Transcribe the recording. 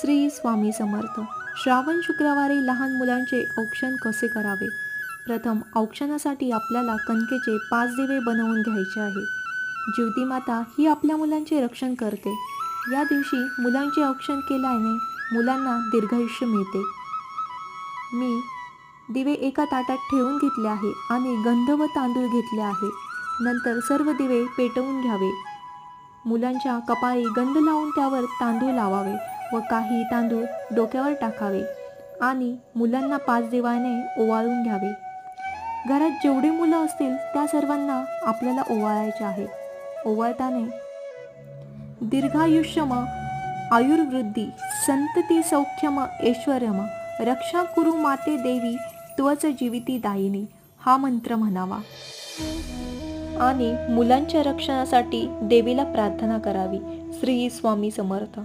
श्री स्वामी समर्थ. श्रावण शुक्रवारी लहान मुलांचे औक्षण कसे करावे? प्रथम औक्षणासाठी आपल्याला कणकेचे पाच दिवे बनवून घ्यायचे आहे. ज्योती माता ही आपल्या मुलांचे रक्षण करते. या दिवशी मुलांचे औक्षण केल्याने मुलांना दीर्घायुष्य मिळते. मी दिवे एका ताटात ठेवून घेतले आहे आणि गंध व तांदूळ घेतले आहे. नंतर सर्व दिवे पेटवून घ्यावे. मुलांच्या कपाळी गंध लावून त्यावर तांदूळ लावावे. व काही तांदूळ डोक्यावर टाकावे आणि मुलांना पाच देवाने ओवाळून घ्यावे. घरात जेवढी मुलं असतील त्या सर्वांना आपल्याला ओवाळायचे आहे. ओवाळताने दीर्घायुष्यम आयुर्वृद्धी संतती सौख्यम ऐश्वर्यम रक्षा कुरु माते देवी त्वच जीविती दायिनी हा मंत्र म्हणावा. आणि मुलांच्या रक्षणासाठी देवीला प्रार्थना करावी. श्री स्वामी समर्थ.